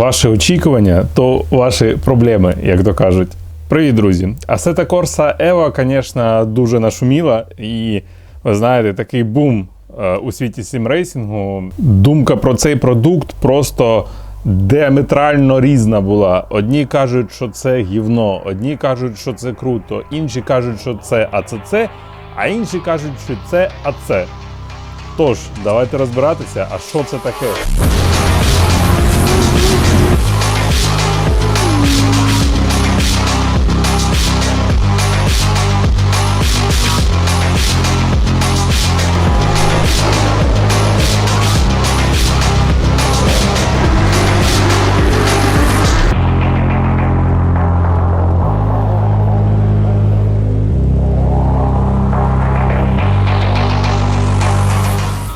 Ваші очікування то ваші проблеми, як то кажуть. Привіт, друзі! Assetto Corsa Evo, звісно, дуже нашуміла, і ви знаєте, такий бум е, у світі сімрейсингу. Думка про цей продукт просто діаметрально різна була. Одні кажуть, що це гівно, одні кажуть, що це круто, інші кажуть, що це АЦЦ, а інші кажуть, що це АЦ. Тож, давайте розбиратися, а що це таке?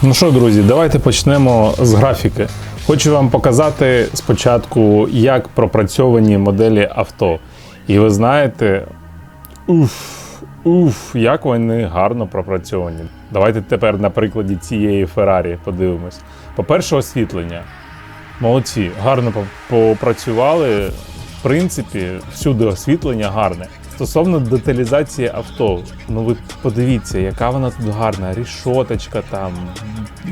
Ну що, друзі, давайте почнемо з графіки. Хочу вам показати спочатку, як пропрацьовані моделі авто. І ви знаєте, уф, уф, як вони гарно пропрацьовані. Давайте тепер на прикладі цієї Феррарі подивимось. По-перше, освітлення. Молодці, гарно попрацювали. В принципі, всюди освітлення гарне. Стосовно деталізації авто, ну ви подивіться, яка вона тут гарна. Рішоточка там,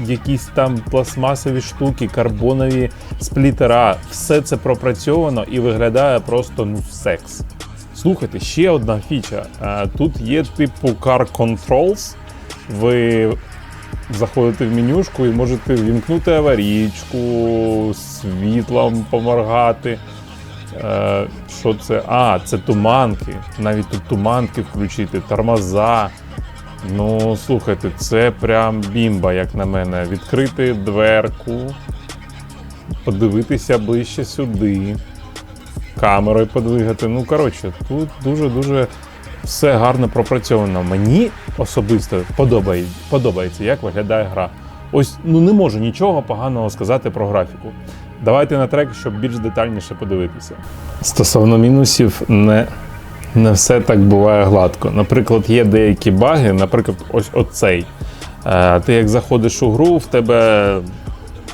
якісь там пластмасові штуки, карбонові сплітера. Все це пропрацьовано і виглядає просто ну секс. Слухайте, ще одна фіча. Тут є типу Car Controls. Ви заходите в менюшку і можете вімкнути аварійку, світлом поморгати. Е, Що це? А, це туманки. Навіть тут туманки включити, тормоза. Ну, слухайте, це прям бімба, як на мене. Відкрити дверку, подивитися ближче сюди, камерою подвигати. Ну, коротше, тут дуже-дуже все гарно пропрацьовано. Мені особисто подобає, подобається, як виглядає гра. Ось ну не можу нічого поганого сказати про графіку. Давайте на трек, щоб більш детальніше подивитися. Стосовно мінусів, не, не все так буває гладко. Наприклад, є деякі баги, наприклад, ось оцей. Е, Ти як заходиш у гру, в тебе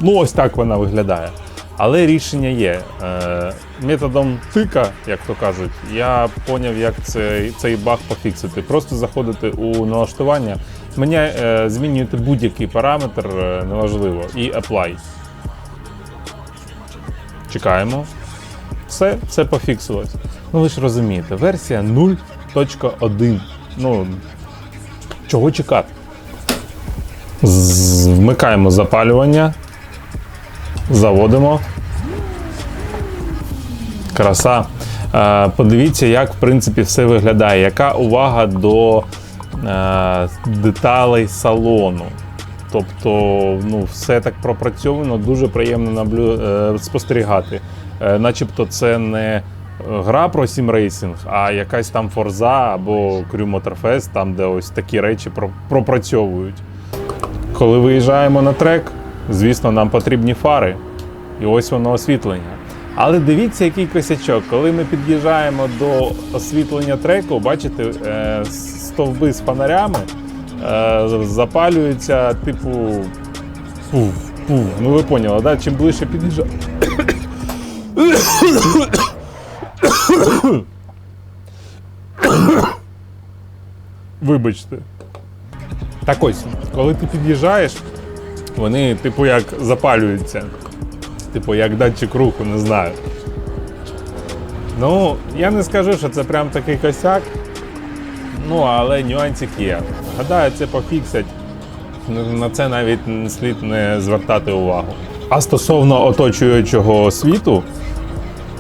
ну ось так вона виглядає. Але рішення є. Е, Методом тика, як то кажуть, я поняв, як цей, цей баг пофіксити. Просто заходите у налаштування, мене, е, змінюєте будь-який параметр, неважливо, і apply. Чекаємо. Все, все пофіксилось. Ну ви ж розумієте, версія 0.1. Ну, чого чекати? Вмикаємо запалювання. Заводимо. Краса. Е, Подивіться, як в принципі все виглядає. Яка увага до е, деталей салону. Тобто, ну, все так пропрацьовано, дуже приємно наблю... е, спостерігати. Е, начебто це не гра про сімрейсинг, а якась там Форза або Motorfest, там, де ось такі речі пропрацьовують. Коли виїжджаємо на трек, звісно, нам потрібні фари. І ось воно освітлення. Але дивіться, який косячок. Коли ми під'їжджаємо до освітлення треку, бачите, е, стовби з фонарями е, запалюються, типу. Пуф, пуф. Ну ви поняли, да? чим ближче під'їжджаємо. Вибачте. Так ось, коли ти під'їжджаєш, вони, типу, як запалюються. Типу, як датчик руху, не знаю. Ну, я не скажу, що це прям такий косяк. Ну, але нюансик є. Гадаю, це пофіксять. На це навіть слід не звертати увагу. А стосовно оточуючого світу,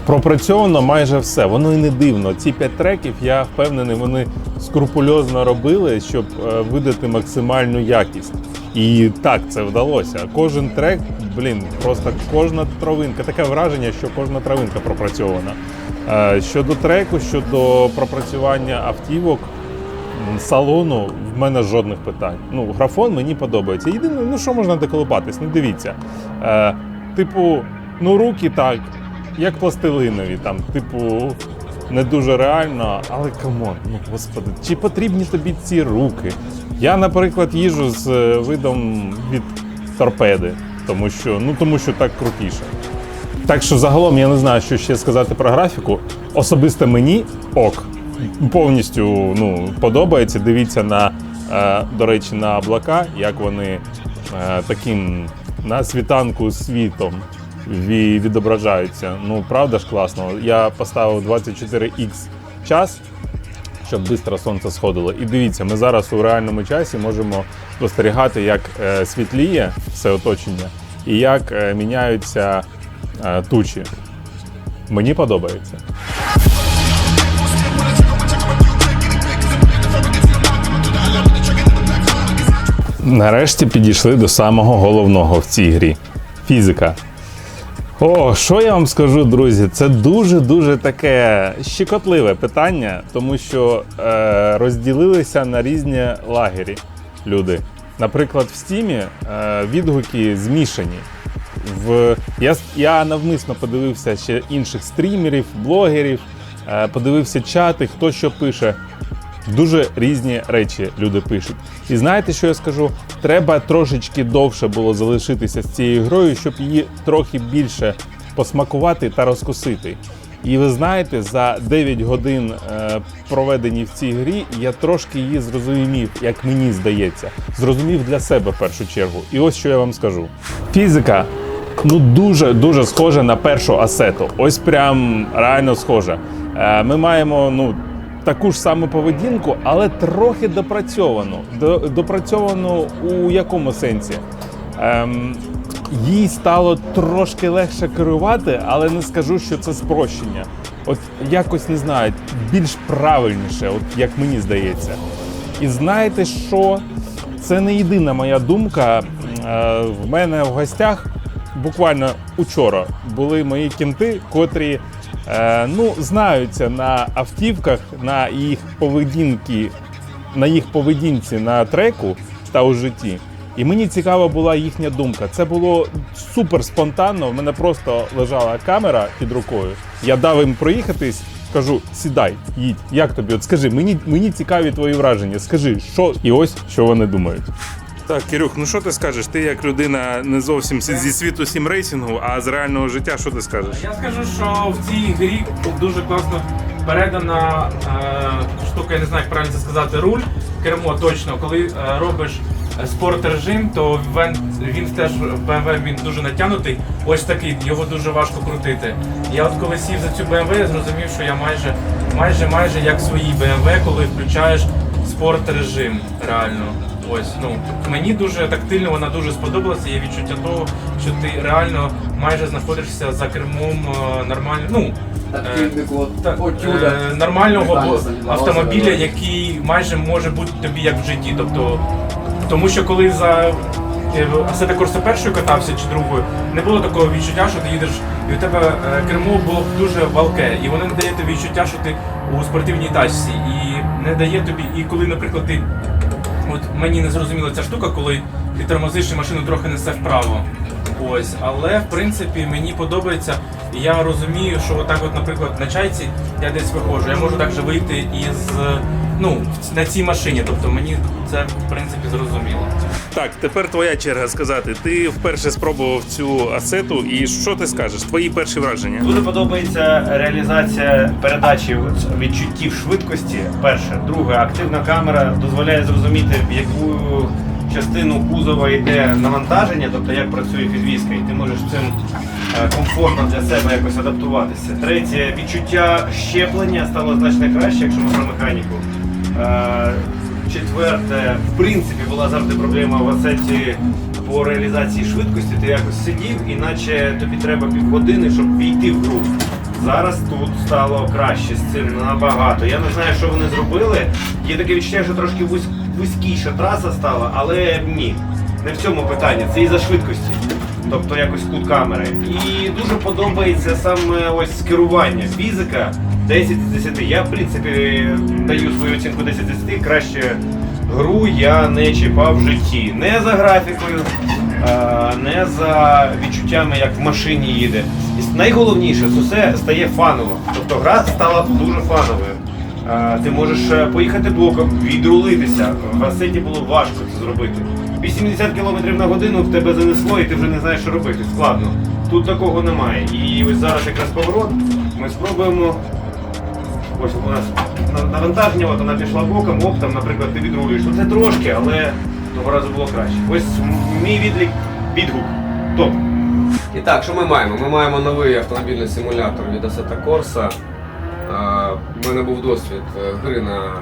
пропрацьовано майже все. Воно і не дивно. Ці п'ять треків, я впевнений, вони скрупульозно робили, щоб е, видати максимальну якість. І так це вдалося. Кожен трек, блін, просто кожна травинка, таке враження, що кожна травинка пропрацьована. Е, Щодо треку, щодо пропрацювання автівок, салону, в мене жодних питань. Ну, графон мені подобається. Єдине, ну що можна доколупатись? Ну дивіться. Е, типу, ну руки так, як пластилинові, там, типу, не дуже реально, але камон, ну господи, чи потрібні тобі ці руки? Я, наприклад, їжу з е, видом від торпеди, тому що, ну, тому що так крутіше. Так що загалом я не знаю, що ще сказати про графіку. Особисто мені ок. Повністю ну, подобається. Дивіться на, е, до речі, на облака, як вони е, таким на світанку світом відображаються. Ну, правда ж класно. Я поставив 24х час, щоб швидко сонце сходило. І дивіться, ми зараз у реальному часі можемо спостерігати, як е, світліє все оточення і як міняються тучі. Мені подобається. Нарешті підійшли до самого головного в цій грі фізика. О, що я вам скажу, друзі? Це дуже-дуже таке щекотливе питання, тому що е, розділилися на різні лагері люди. Наприклад, в стімі е, відгуки змішані. В, я, я навмисно подивився ще інших стрімерів, блогерів, е, подивився чати, хто що пише. Дуже різні речі люди пишуть. І знаєте, що я скажу? Треба трошечки довше було залишитися з цією грою, щоб її трохи більше посмакувати та розкусити. І ви знаєте, за 9 годин е, проведені в цій грі, я трошки її зрозумів, як мені здається. Зрозумів для себе в першу чергу. І ось що я вам скажу: фізика ну дуже дуже схожа на першу асету. Ось прям реально схожа. Е, ми маємо ну таку ж саму поведінку, але трохи допрацьовану. До, допрацьовану у якому сенсі? Ем, їй стало трошки легше керувати, але не скажу, що це спрощення. От якось не знаю, більш правильніше, от як мені здається. І знаєте що? Це не єдина моя думка. Е, В мене в гостях буквально учора були мої кінти, котрі ну, знаються на автівках, на їх поведінки, на їх поведінці на треку та у житті. І мені цікава була їхня думка. Це було супер спонтанно. В мене просто лежала камера під рукою. Я дав їм проїхатись, кажу: сідай, їдь. Як тобі? От скажи, мені, мені цікаві твої враження. Скажи, що і ось що вони думають. Так, Кирюх, ну що ти скажеш? Ти як людина не зовсім зі світу сімрейсингу, а з реального життя, що ти скажеш? Я скажу, що в цій грі дуже класно передана е, штука, я не знаю, як правильно це сказати, руль, кермо точно. Коли е, робиш спорт режим, то він, він теж в BMW він дуже натягнутий. Ось такий, його дуже важко крутити. Я от коли сів за цю BMW, я зрозумів, що я майже майже майже як в своїй BMW, коли включаєш спорт режим реально. Ось, ну мені дуже тактильно вона дуже сподобалася. Є відчуття того, що ти реально майже знаходишся за кермом е, нормально. Ну от, та- е, нормального автомобіля, який майже може бути тобі як в житті. Тобто, тому що коли за е, Assetto Corsa першою катався чи другою, не було такого відчуття, що ти їдеш, і у тебе е, кермо було дуже валке, і воно не дає тобі відчуття, що ти у спортивній тачці, і не дає тобі, і коли, наприклад, ти От мені не зрозуміла ця штука, коли ти тормозиш і машину трохи несе вправо. Ось, але в принципі мені подобається. І я розумію, що отак, от, наприклад, на чайці я десь виходжу. Я можу також вийти із ну на цій машині. Тобто мені це в принципі зрозуміло. Так, тепер твоя черга сказати. Ти вперше спробував цю асету, і що ти скажеш? Твої перші враження? Дуже подобається реалізація передачі відчуттів швидкості. Перше, друге, активна камера дозволяє зрозуміти, в яку частину кузова йде навантаження, тобто як працює підвізка, і ти можеш цим е, комфортно для себе якось адаптуватися. Третє, відчуття щеплення стало значно краще, якщо ми про механіку. Е, Четверте, в принципі, була завжди проблема в асеті по реалізації швидкості. Ти якось сидів, іначе тобі треба півгодини, щоб війти в гру. Зараз тут стало краще з цим набагато. Я не знаю, що вони зробили. Є таке відчуття, що трошки вузь- вузькіша траса стала, але ні. Не в цьому питання, це із-за швидкості. Тобто якось кут камери. І дуже подобається саме ось керування. Фізика 10 з 10. Я, в принципі, даю свою оцінку 10 з 10. Краще гру я не чіпав в житті. Не за графікою, не за відчуттями, як в машині їде. І найголовніше, це все стає фаново. Тобто гра стала дуже фановою. А, Ти можеш е, поїхати боком, відрулитися. В асеті було важко це зробити. 80 км на годину в тебе занесло і ти вже не знаєш, що робити. Складно. Тут такого немає. І ось зараз якраз поворот. Ми спробуємо. Ось у нас навантаження, от вона пішла боком, оп, там, наприклад, ти відрулюєш. Оце трошки, але того разу було краще. Ось мій відлік, відгук. Топ. І так, що ми маємо? Ми маємо новий автомобільний симулятор від Assetto Corsa. У мене був досвід е, гри на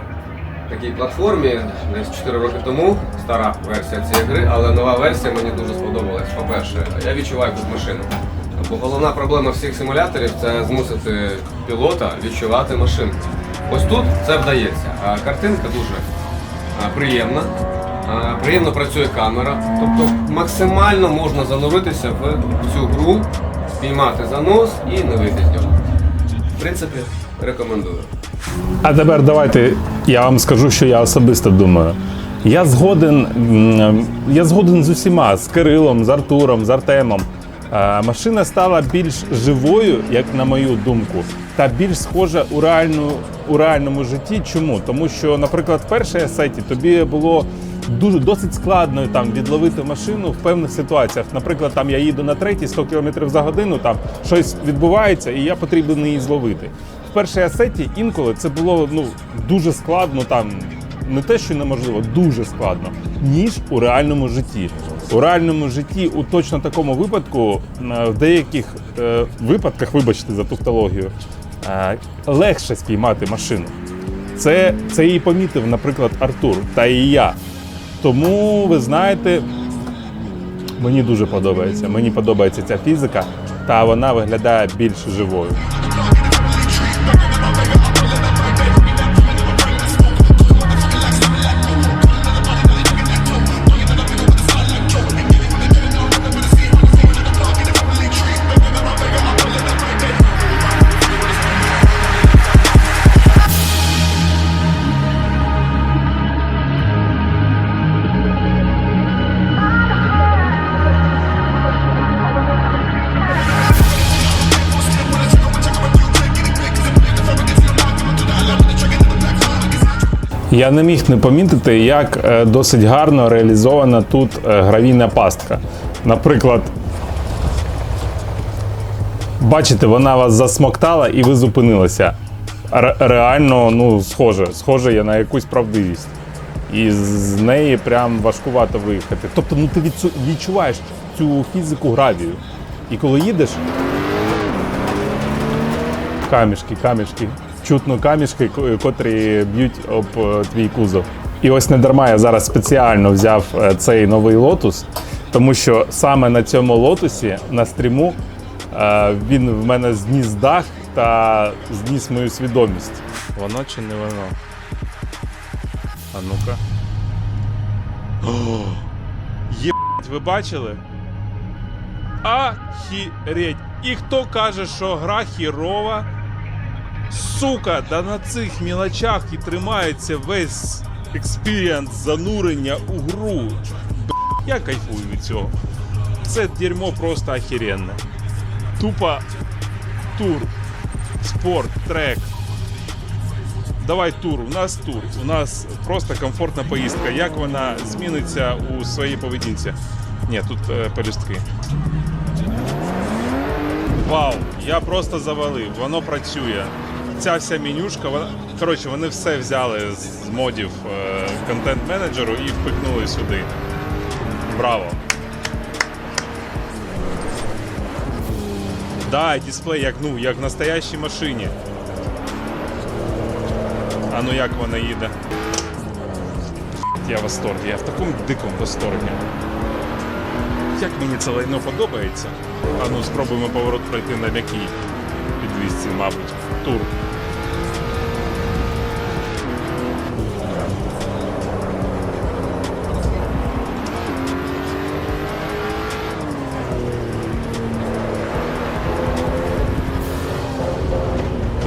такій платформі десь 4 роки тому. Стара версія цієї гри, але нова версія мені дуже сподобалась. По-перше, я відчуваю тут машину. Бо головна проблема всіх симуляторів це змусити пілота відчувати машину. Ось тут це вдається. Картинка дуже приємна. Приємно працює камера, тобто максимально можна зануритися в цю гру, спіймати занос і не вийти з нього. В принципі, рекомендую. А тепер давайте я вам скажу, що я особисто думаю. Я згоден, я згоден з усіма, з Кирилом, з Артуром, з Артемом. Е, Машина стала більш живою, як на мою думку, та більш схожа у, реальну, у реальному житті. Чому? Тому що, наприклад, в першій асеті тобі було дуже досить складно там відловити машину в певних ситуаціях. Наприклад, там я їду на третій 100 км за годину, там щось відбувається, і я потрібен її зловити. В першій асеті інколи це було ну дуже складно там. Не те, що неможливо, дуже складно, ніж у реальному житті. У реальному житті, у точно такому випадку, е, в деяких е, випадках, вибачте за тавтологію, е, легше спіймати машину. Це, це і помітив, наприклад, Артур та і я. Тому ви знаєте, мені дуже подобається. Мені подобається ця фізика, та вона виглядає більш живою. Я не міг не помітити, як е, досить гарно реалізована тут е, гравійна пастка. Наприклад, бачите, вона вас засмоктала і ви зупинилися. Ре- Реально, ну, схоже, схоже я на якусь правдивість. І з неї прям важкувато виїхати. Тобто, ну ти відчу- відчуваєш цю фізику гравію. І коли їдеш, камішки, камішки. Чутно камішки, котрі б'ють об е, твій кузов. І ось не дарма я зараз спеціально взяв е, цей новий лотус, тому що саме на цьому лотусі на стріму е, він в мене зніс дах та зніс мою свідомість. Воно чи не воно? А ну-ка. Єбать, ви бачили? Ахіреть. І хто каже, що гра хірова? Сука, да на цих мілочах і тримається весь експіріанс занурення у гру. Б**, я кайфую від цього. Це дерьмо просто охеренне. Тупо тур, спорт, трек. Давай тур, у нас тур. У нас просто комфортна поїздка. Як вона зміниться у своїй поведінці? Ні, тут е, пелюстки. Вау, я просто завалив, воно працює. Ця вся менюшка, вона. Коротше, вони все взяли з модів е, контент-менеджеру і впихнули сюди. Браво! Да, дисплей як, ну, як в настоящій машині. А ну як вона їде? Я в восторгі, я в такому дикому восторгі. Як мені це лайно подобається. А ну спробуємо поворот пройти на м'якій підвісці, мабуть. Тур.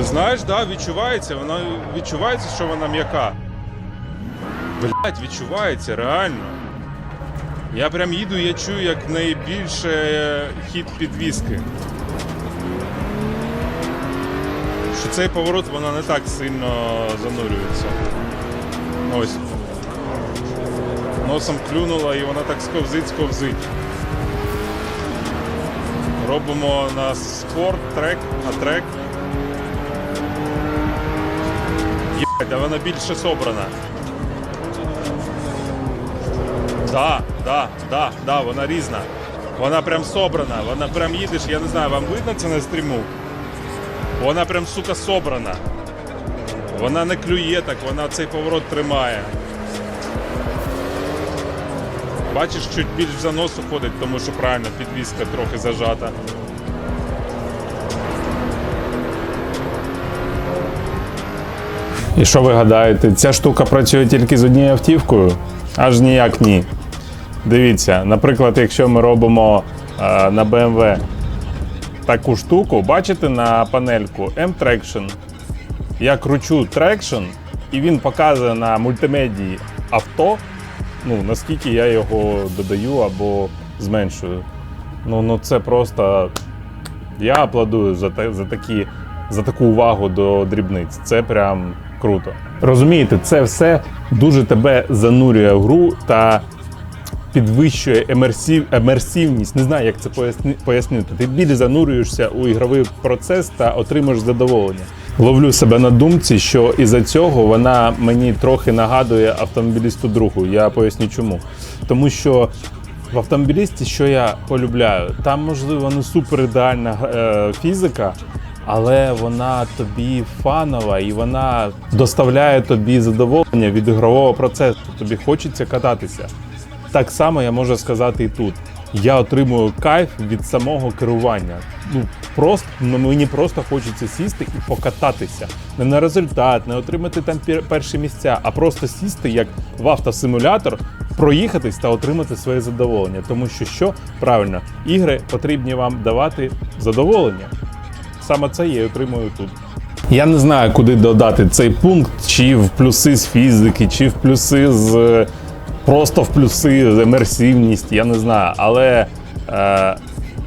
Знаєш, да, відчувається, вона відчувається, що вона м'яка. Блять, відчувається, реально. Я прям їду, я чую, як найбільше хід підвіски. Що цей поворот вона не так сильно занурюється. Ось. Носом клюнула і вона так сковзить, сковзить. Робимо на спорт, трек, на трек. А вона більше собрана. Да, да, да, да, вона різна. Вона прям собрана, вона прям їдеш, я не знаю, вам видно це на стріму? Вона прям, сука, собрана. Вона не клює так, вона цей поворот тримає. Бачиш, чуть більш в занос уходить, тому що правильно підвіска трохи зажата. І що ви гадаєте, ця штука працює тільки з однією автівкою? Аж ніяк ні. Дивіться, наприклад, якщо ми робимо е, на BMW таку штуку, бачите на панельку M-Traction. Я кручу Traction, і він показує на мультимедії авто, ну, наскільки я його додаю або зменшую. Ну, ну це просто. Я аплодую за, за, такі, за таку увагу до дрібниць. Це прям круто. Розумієте, це все дуже тебе занурює в гру та підвищує емерсів, емерсивність. Не знаю, як це поясни, пояснити. Ти більш занурюєшся у ігровий процес та отримуєш задоволення. Ловлю себе на думці, що із-за цього вона мені трохи нагадує автомобілісту другу. Я поясню чому. Тому що в автомобілісті, що я полюбляю, там можливо не супер ідеальна е, фізика, але вона тобі фанова і вона доставляє тобі задоволення від ігрового процесу. Тобі хочеться кататися. Так само я можу сказати і тут. Я отримую кайф від самого керування. Ну просто ну, мені просто хочеться сісти і покататися. Не на результат, не отримати там пер- перші місця, а просто сісти як в автосимулятор, проїхатись та отримати своє задоволення. Тому що що правильно, ігри потрібні вам давати задоволення. Саме це я і отримую тут. Я не знаю, куди додати цей пункт, чи в плюси з фізики, чи в плюси з е, просто в плюси, з емерсивність, я не знаю. Але е,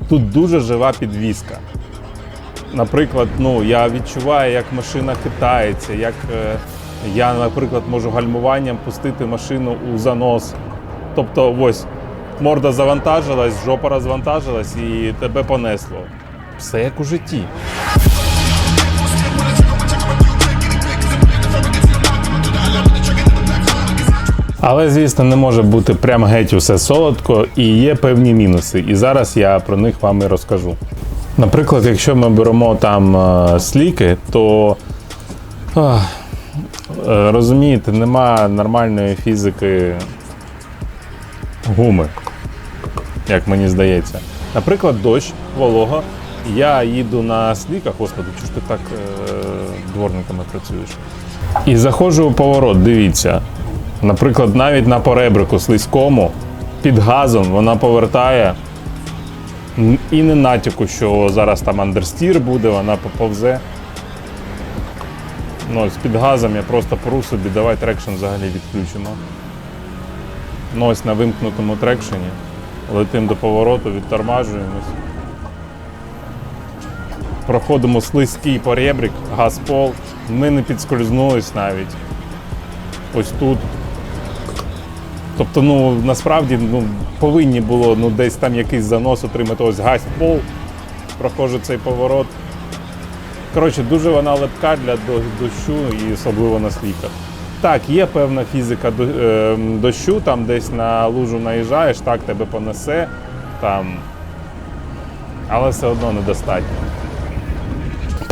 тут дуже жива підвіска. Наприклад, ну, я відчуваю, як машина хитається, як е, я, наприклад, можу гальмуванням пустити машину у занос. Тобто, ось морда завантажилась, жопа розвантажилась і тебе понесло. Все як у житті. Але, звісно, не може бути прям геть усе солодко, і є певні мінуси. І зараз я про них вам і розкажу. Наприклад, якщо ми беремо там е, сліки, то ах, е, розумієте, нема нормальної фізики гуми, як мені здається. Наприклад, дощ, волога. Я їду на сліках, господи, чого ж ти так е, дворниками працюєш? І заходжу у поворот, дивіться. Наприклад, навіть на поребрику слизькому під газом вона повертає і не натяку, що зараз там андерстір буде, вона поповзе. Ну, ось під газом я просто пору собі, давай трекшн взагалі відключимо. Ну, ось на вимкнутому трекшені. Летим до повороту, відтормажуємось. Проходимо слизький поребрик, газ пол. Ми не підскользнулись навіть. Ось тут. Тобто, ну насправді ну, повинні було ну, десь там якийсь занос отримати ось газ пол. Проходжу цей поворот. Коротше, дуже вона лепка для дощу і особливо на сліках. Так, є певна фізика е, дощу, там десь на лужу наїжджаєш, так тебе понесе, там, але все одно недостатньо.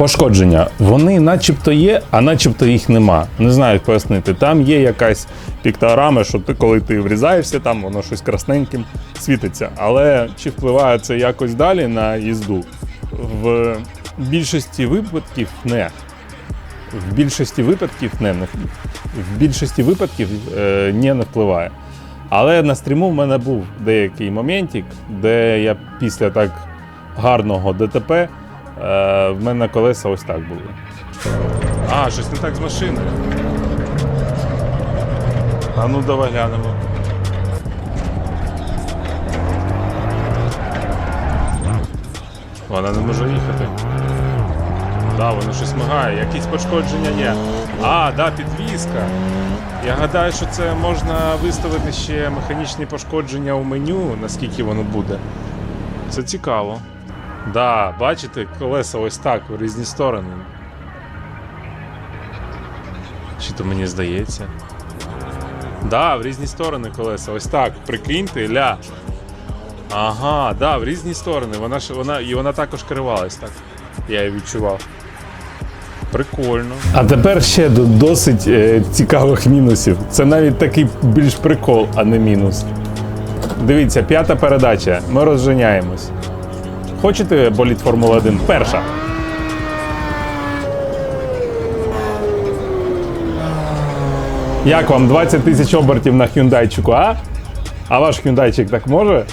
Пошкодження. Вони начебто є, а начебто їх нема. Не знаю, як пояснити. Там є якась піктограма, що ти, коли ти врізаєшся, там воно щось красненьким світиться. Але чи впливає це якось далі на їзду? В більшості випадків не. В більшості випадків не, не в більшості випадків е, ні, не впливає. Але на стріму в мене був деякий моментик, де я після так гарного ДТП в мене колеса ось так були. А, щось не так з машиною. А ну давай глянемо. Вона не може їхати. Да, воно щось мигає, якісь пошкодження є. А, да, підвізка. Я гадаю, що це можна виставити ще механічні пошкодження у меню, наскільки воно буде. Це цікаво. Да, бачите, колеса ось так в різні сторони. Чи то мені здається? Да, в різні сторони колеса. Ось так. Прикиньте, ля. Ага, да, в різні сторони. Вона вона і вона також керувалась так. Я її відчував. Прикольно. А тепер ще до досить е, цікавих мінусів. Це навіть такий більш прикол, а не мінус. Дивіться, п'ята передача. Ми розженяємось. Хочете боліт Формула 1? Перша. Як вам 20 тисяч обертів на хюндайчику, а? А ваш хюндайчик так може?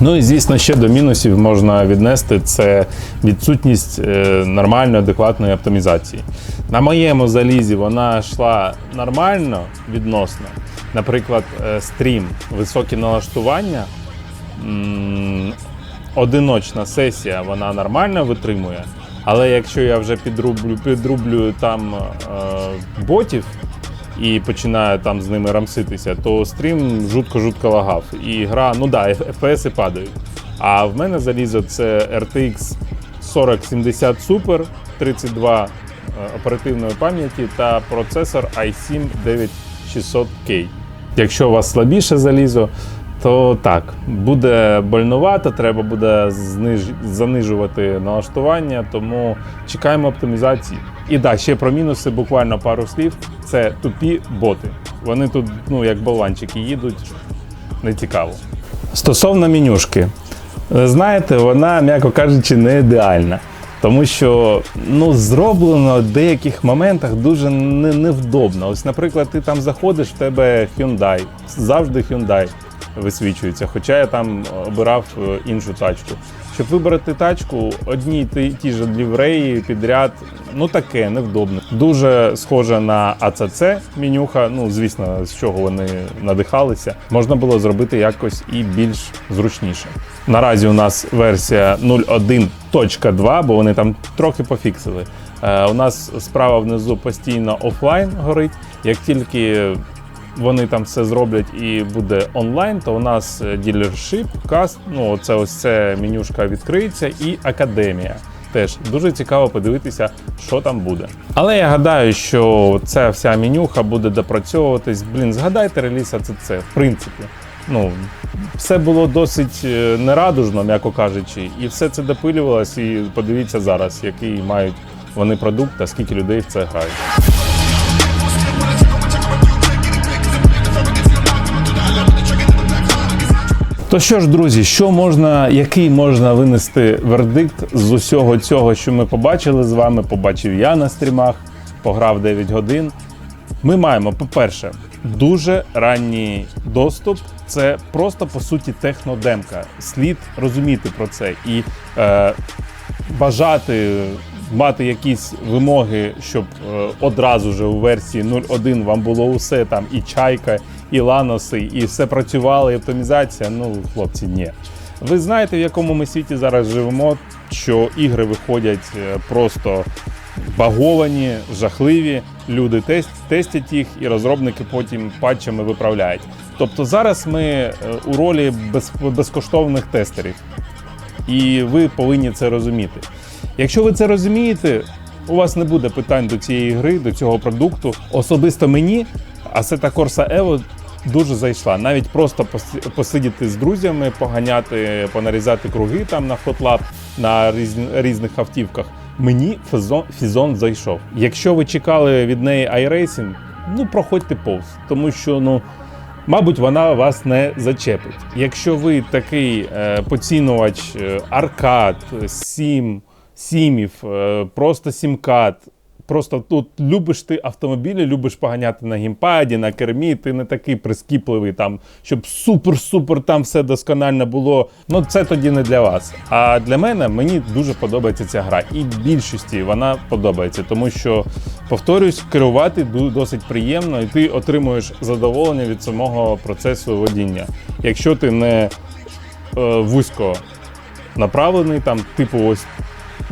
Ну і звісно, ще до мінусів можна віднести це відсутність е, нормальної, адекватної оптимізації. На моєму залізі вона йшла нормально відносно. Наприклад, е, стрім, високі налаштування, одиночна сесія вона нормально витримує. Але якщо я вже підрублю, підрублюю там е, ботів і починаю там з ними рамситися, то стрім жутко-жутко лагав. І гра, ну да, FPS падають. А в мене залізо це RTX 4070 Super, 32 е, оперативної пам'яті та процесор i7 9600K. Якщо у вас слабіше залізо, то так, буде больнувато, треба буде зниж... занижувати налаштування, тому чекаємо оптимізації. І так, ще про мінуси, буквально пару слів. Це тупі боти. Вони тут, ну, як болванчики, їдуть не цікаво. Стосовно менюшки, знаєте, вона, м'яко кажучи, не ідеальна. Тому що ну, зроблено в деяких моментах дуже не- невдобно. Ось, наприклад, ти там заходиш, в тебе Hyundai, завжди Hyundai висвічується, хоча я там обирав е, іншу тачку. Щоб вибрати тачку, одні й ті, ж лівреї підряд, ну таке невдобно. Дуже схоже на АЦЦ менюха. Ну звісно, з чого вони надихалися. Можна було зробити якось і більш зручніше. Наразі у нас версія 0.1.2, бо вони там трохи пофіксили. Е, у нас справа внизу постійно офлайн горить. Як тільки вони там все зроблять і буде онлайн, то у нас е, ділершип, каст, ну це ось це менюшка відкриється, і академія. Теж дуже цікаво подивитися, що там буде. Але я гадаю, що ця вся менюха буде допрацьовуватись. Блін, згадайте реліз АЦЦ, в принципі. Ну, все було досить е, нерадужно, м'яко кажучи, і все це допилювалось. І подивіться зараз, який мають вони продукт та скільки людей в це грають. То що ж, друзі, що можна, який можна винести вердикт з усього цього, що ми побачили з вами? Побачив я на стрімах, пограв 9 годин. Ми маємо, по-перше, дуже ранній доступ. Це просто по суті технодемка. Слід розуміти про це і е, бажати мати якісь вимоги, щоб е, одразу же у версії 0.1 вам було усе там і чайка, і ланоси, і все працювало, і оптимізація. Ну, хлопці, ні. Ви знаєте, в якому ми світі зараз живемо, що ігри виходять е, просто баговані, жахливі. Люди тест, тестять їх, і розробники потім патчами виправляють. Тобто зараз ми е, у ролі без, безкоштовних тестерів, і ви повинні це розуміти. Якщо ви це розумієте, у вас не буде питань до цієї гри, до цього продукту. Особисто мені Assetto Corsa Evo дуже зайшла. Навіть просто посидіти з друзями, поганяти, понарізати круги там на FotLab, на різних автівках. Мені фізон, фізон зайшов. Якщо ви чекали від неї iRacing, ну проходьте повз, тому що ну. Мабуть, вона вас не зачепить. Якщо ви такий е, поцінувач е, аркад, сім, сімів, е, просто сімкат, просто тут любиш ти автомобілі, любиш поганяти на геймпаді, на кермі, ти не такий прискіпливий, там, щоб супер-супер там все досконально було. Ну це тоді не для вас. А для мене мені дуже подобається ця гра. І більшості вона подобається, тому що, повторюсь, керувати досить приємно, і ти отримуєш задоволення від самого процесу водіння. Якщо ти не е, вузько направлений, там, типу, ось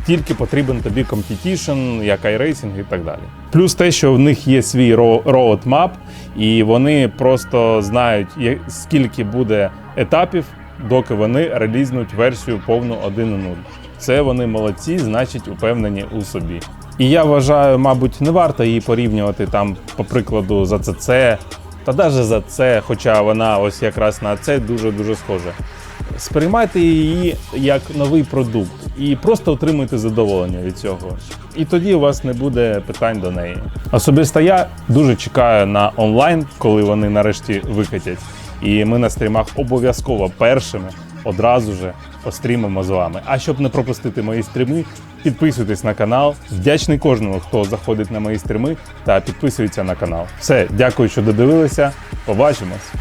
тільки потрібен тобі competition, як iRacing і так далі. Плюс те, що в них є свій ро- roadmap, і вони просто знають, скільки буде етапів доки вони релізнуть версію повну 1.0. Це вони молодці, значить упевнені у собі. І я вважаю, мабуть, не варто її порівнювати там, по прикладу, за ЦЦ, та навіть за це, хоча вона ось якраз на це дуже-дуже схожа. Сприймайте її як новий продукт і просто отримуйте задоволення від цього. І тоді у вас не буде питань до неї. Особисто я дуже чекаю на онлайн, коли вони нарешті викатять. І ми на стрімах обов'язково першими одразу же пострімимо з вами. А щоб не пропустити мої стріми, підписуйтесь на канал. Вдячний кожному, хто заходить на мої стріми та підписується на канал. Все, дякую, що додивилися. Побачимось.